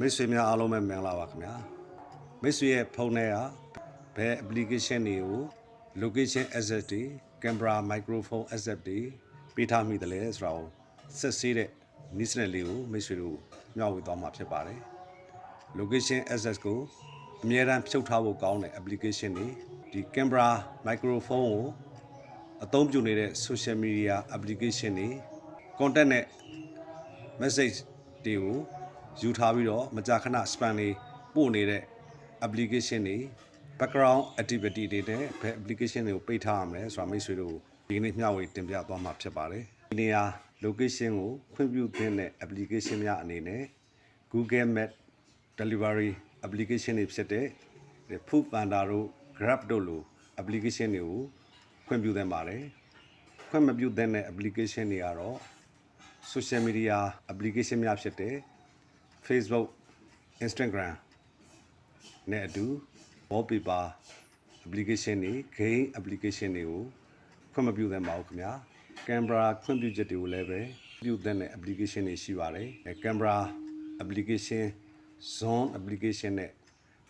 မိတ်ဆွေများအားလုံးပဲမင်္ဂလာပါခင်ဗျာမိတ်ဆွေရဲ့ဖုန်းထဲကဘယ် application တွေကို location asset တွေ camera microphone asset တွေပေးထားမိတယ်လဲဆိုတာကိုဆက်ဆေးတဲ့နည်းစနစ်လေးကိုမိတ်ဆွေတို့မျှဝေသွားမှာဖြစ်ပါတယ် location asset ကိုအမြဲတမ်းဖြုတ်ထားဖို့ကောင်းတဲ့ application တွေဒီ camera microphone ကိုအသုံးပြုနေတဲ့ social media application တွေ content နဲ့ message တွေကို ယူထားပြီးတော့မကြာခဏ spam တွေပို့နေတဲ့ application တွေ background activity တွေနဲ့ဘယ် application တွေကိုပိတ်ထားရမလဲဆိုတာမိတ်ဆွေတို့ဒီကနေ့မျှဝေတင်ပြသွားမှာဖြစ်ပါတယ်ဒီနေရာ location ကိုခွင့်ပြုသင့်တဲ့ application များအနေနဲ့ Google Map Delivery application တွေဖြစ်တဲ့ Food Panda တို့ Grab တို့လို application တွေကိုခွင့်ပြုသင့်ပါတယ်ခွင့်မပြုသင့်တဲ့ application တွေကတော့ social media application များဖြစ်တဲ့ Facebook Instagram နဲ့အတူ wallpaper application တွေ game application တွေကိုခွင့်မပြုသင့်ပါဘူးခင်ဗျာ camera ခွင့်ပြုချက်တွေကိုလည်းပဲပြုသင့်တဲ့ application တွေရှိပါတယ်အဲ camera application zone application နဲ့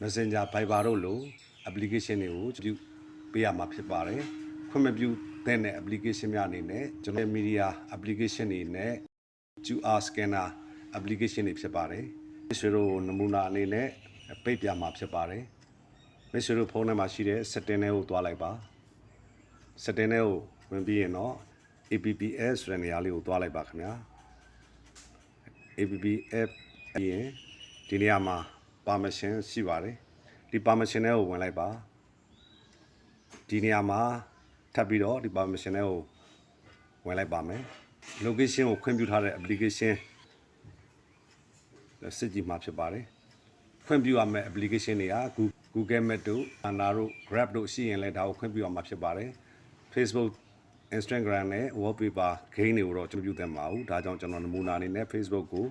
messenger viber တို့လို application တွေကိုပြုပေးရမှာဖြစ်ပါတယ်ခွင့်မပြုသင့်တဲ့ application များအနေနဲ့ကျွန်တော်ရဲ့ media application တွေနဲ့ QR scanner application တွေဖြစ်ပါတယ်မိတ်ဆွေတို့နမူနာအနေနဲ့ပိတ်ပြမှာဖြစ်ပါတယ်မိတ်ဆွေတို့ဖုန်းထဲမှာရှိတဲ့ setting တွေကိုတွားလိုက်ပါ setting တွေကိုဝင်ပြီးရင်တော့ APPS ဆိုတဲ့နေရာလေးကိုတွားလိုက်ပါခင်ဗျာ APPF ပြီးရင်ဒီနေရာမှာ permission ရှိပါတယ်ဒီ permission တွေကိုဝင်လိုက်ပါဒီနေရာမှာထပ်ပြီးတော့ဒီ permission တွေကိုဝင်လိုက်ပါမယ် location ကိုခွင့်ပြုထားတဲ့ application စစ်ကြည့်မှာဖြစ်ပါတယ်ခွင့်ပြုရမယ့် application တွေက Google Map တို့ Panda တို့ Grab တို့ရှိရင်လည်းဒါကိုခွင့်ပြုရမှာဖြစ်ပါတယ် Facebook Instagram နဲ့ wallpaper game တွေကိုတော့ကျွန်တော်ပြုသင့်ပါဘူးဒါကြောင့်ကျွန်တော်နမူနာအနေနဲ့ Facebook ကို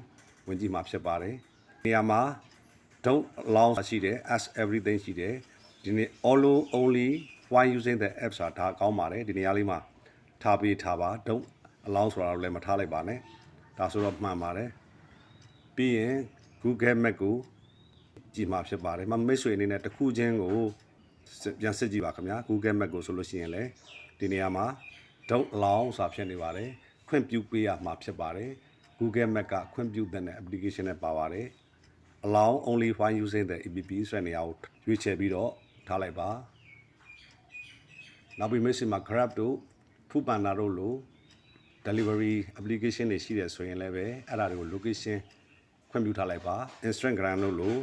ဝင်ကြည့်မှာဖြစ်ပါတယ်နေရာမှာ don't allow ရှိတယ် ask everything ရှိတယ်ဒီနေ့ all only while using the app ဆိုတာဒါကောင်းပါတယ်ဒီနေရာလေးမှာထားပေးထားပါ don't allow ဆိုတာတော့လည်းမထားလိုက်ပါနဲ့ဒါဆိုတော့မှန်ပါတယ် ပြီးရင် Google Map ကိုကြည့်မှာဖြစ်ပါတယ်မမိတ်ဆွေအနေနဲ့တစ်ခုချင်းကိုပြန်စစ်ကြည့်ပါခင်ဗျာ Google Map ကိုဆိုလို့ရှိရင်လည်းဒီနေရာမှာ don't allow ဆိုတာဖြစ်နေပါတယ်ခွင့်ပြုပေးရမှာဖြစ်ပါတယ် Google Map ကခွင့်ပြုတဲ့ application နဲ့ပါပါတယ် allow only while using the app ဆိုတဲ့နေရာကိုရွေးချယ်ပြီးတော့ထားလိုက်ပါနောက်ပြီး message မှာ Grab တို့ Food Panda တို့လို delivery application တွေရှိတယ်ဆိုရင်လည်းပဲအဲ့ဒါတွေကို location ခွင့်ပြုထားလိုက်ပါ Instagram တို့လို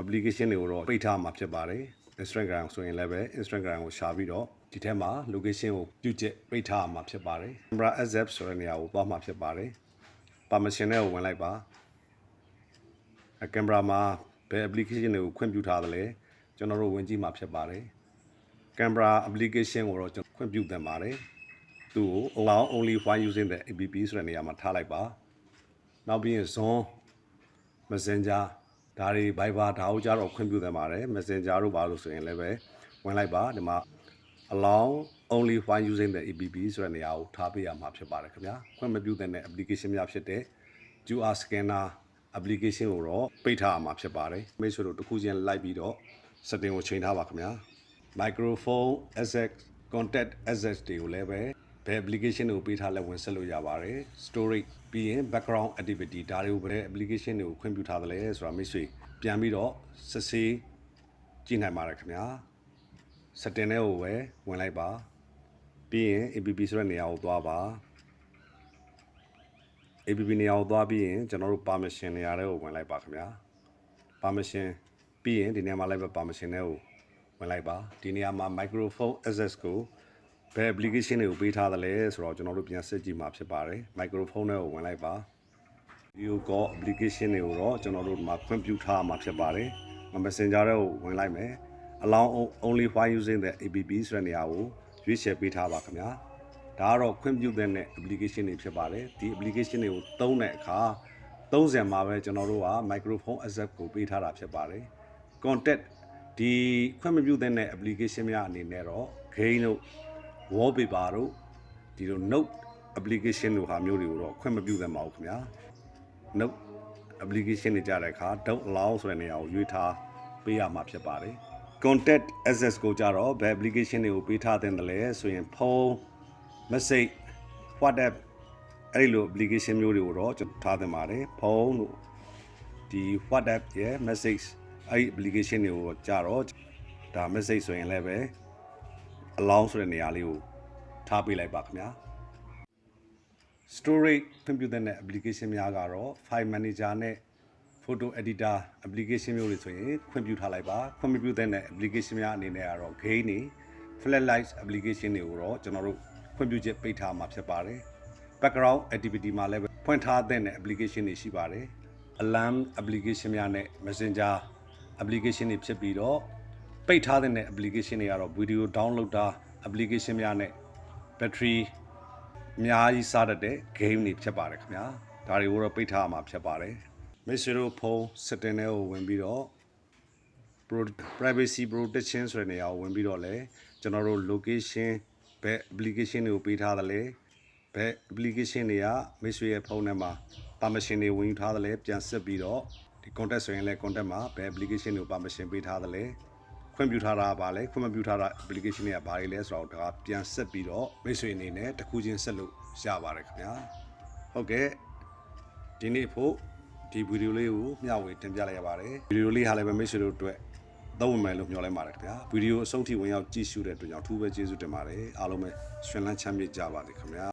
application တွေကိုတော့ပိတ်ထားမှာဖြစ်ပါတယ် Instagram ဆိုရင်လည်းပဲ Instagram ကိုရှာပြီးတော့ဒီထဲမှာ location ကိုပြုချက်ပိတ်ထားမှာဖြစ်ပါတယ် camera app ဆိုတဲ့နေရာကိုသွားမှာဖြစ်ပါတယ် permission နဲ့ကိုဝင်လိုက်ပါကင်မရာမှာဘယ် application တွေကိုခွင့်ပြုထားသလဲကျွန်တော်တို့ဝင်ကြည့်မှာဖြစ်ပါတယ်ကင်မရာ application ကိုတော့ကျွန်တော်ခွင့်ပြုသင့်ပါတယ်သူ့ကို allow only while using the app ဆိုတဲ့နေရာမှာထားလိုက်ပါ နောက်ပြီးရင် zone messenger ဒါတွေ Viber ဒါကိုကြတော့ခွင့်ပြုသင့်ပါတယ် messenger တို့ဘာလို့ဆိုရင်လည်းပဲဝင်လိုက်ပါဒီမှာ allow only while using the app ဆိုတဲ့နေရာကိုထားပေးရမှာဖြစ်ပါတယ်ခင်ဗျာခွင့်မပြုသင့်တဲ့ application များဖြစ်တဲ့ QR scanner application ကိုတော့ပိတ်ထားရမှာဖြစ်ပါတယ်မိတ်ဆွေတို့တစ်ခုချင်းလိုက်ပြီးတော့ setting ကိုချိန်ထားပါခင်ဗျာ microphone asset contact asset တွေကိုလည်းပဲဘယ် application ကိုပေးထားလဲဝင်ဆက်လို့ရပါတယ် storage ပြီးရင် background activity ဒါတွေကိုဘယ် application တွေကိုခွင့်ပြုထားသလဲဆိုတာမိတ်ဆွေပြန်ပြီးတော့စစ်ဆေးကြည့်နိုင်ပါတယ်ခင်ဗျာ setting တွေကိုပဲဝင်လိုက်ပါပြီးရင် app ဆိုတဲ့နေရာကိုသွားပါ APP နေရာကိုသွားပြီးရင်ကျွန်တော်တို့ permission နေရာတွေကိုဝင်လိုက်ပါခင်ဗျာ permission ပြီးရင်ဒီနေရာမှာလိုက်ပါ permission တွေကိုဝင်လိုက်ပါဒီနေရာမှာ microphone access ကို ဘယ် application တွေကိုပေးထားသလဲဆိုတော့ကျွန်တော်တို့ပြန်စစ်ကြည့်မှာဖြစ်ပါတယ် microphone တွေကိုဝင်လိုက်ပါ video call application တွေကိုတော့ကျွန်တော်တို့ဒီမှာခွင့်ပြုထားမှာဖြစ်ပါတယ် messenger တွေကိုဝင်လိုက်မယ် allow only while using the app ဆိုတဲ့နေရာကိုရွေးချယ်ပေးထားပါခင်ဗျာဒါကတော့ခွင့်ပြုတဲ့ application တွေဖြစ်ပါတယ်ဒီ application တွေကိုသုံးတဲ့အခါ30မှာပဲကျွန်တော်တို့က microphone accept ကိုပေးထားတာဖြစ်ပါတယ် contact ဒီခွင့်မပြုတဲ့ application များအနေနဲ့တော့ game တို့ wallpaper တို့ဒီလို note application တို့ဟာမျိုးတွေကိုတော့ခွင့်မပြုသင့်ပါဘူးခင်ဗျာ note application တွေကြားတဲ့အခါ don't allow ဆိုတဲ့နေရာကိုရွေးထားပေးရမှာဖြစ်ပါတယ် contact access ကိုကြတော့ဘယ် application တွေကိုပေးထားတဲ့တယ်လဲဆိုရင်ဖုန်း message whatsapp အဲ့ဒီလို application မျိုးတွေကိုတော့ကျွန်တော်ထားသင့်ပါတယ်ဖုန်းတို့ဒီ whatsapp ရဲ့ message အဲ့ဒီ application တွေကိုကြတော့ဒါ message ဆိုရင်လည်းပဲ allow ဆိုတဲ့နေရာလေးကိုထားပေးလိုက်ပါခင်ဗျာ storage ခွင့်ပြုတဲ့ application များကတော့ file manager နဲ့ photo editor application မျိုးတွေဆိုရင်ခွင့်ပြုထားလိုက်ပါခွင့်မပြုတဲ့ application များအနေနဲ့ကတော့ gain တွေ flash application တွေကိုတော့ကျွန်တော်တို့ခွင့်ပြုချက်ပိတ်ထားမှာဖြစ်ပါတယ် background activity မှာလည်းပဲဖွင့်ထားတဲ့ application တွေရှိပါတယ် alarm application များနဲ့ messenger application တွေဖြစ်ပြီးတော့ ပိတ်ထားတဲ့ application တွေကတော့ video download တာ application များနဲ့ battery အများကြီးစားတတ်တဲ့ game တွေဖြစ်ပါတယ်ခင်ဗျာဒါတွေကိုတော့ပိတ်ထားရမှာဖြစ်ပါတယ်မိတ်ဆွေတို့ဖုန်း setting တွေကိုဝင်ပြီးတော့ pro- privacy protection ဆိုတဲ့နေရာကိုဝင်ပြီးတော့လဲကျွန်တော်တို့ location ဘယ် application တွေကိုပေးထားသလဲဘယ် application တွေကမိတ်ဆွေရဲ့ဖုန်းထဲမှာ permission တွေဝင်ယူထားသလဲပြန်ဆက်ပြီးတော့ဒီ contact ဆိုရင်လဲ contact မှာဘယ် application တွေကို permission ပေးထားသလဲ ခွင့်ပြုထားတာကဘာလဲခွင့်မပြုထားတာ application တွေကဘာတွေလဲဆိုတော့ဒါကပြန်ဆက်ပြီးတော့မိတ်ဆွေအနေနဲ့တစ်ခုချင်းဆက်လို့ရပါတယ်ခင်ဗျာဟုတ်ကဲ့ဒီနေ့ဖို့ဒီဗီဒီယိုလေးကိုမျှဝေတင်ပြလိုက်ရပါတယ်ဗီဒီယိုလေးဟာလည်းပဲမိတ်ဆွေတို့အတွက်သုံးဝင်မယ်လို့မျှော်လင့်ပါတယ်ခင်ဗျာဗီဒီယိုအဆုံးထိဝင်ရောက်ကြည့်ရှုတဲ့အတွက်ကြောင့်အထူးပဲကျေးဇူးတင်ပါတယ်အားလုံးပဲရှင်လန်းချမ်းမြေ့ကြပါစေခင်ဗျာ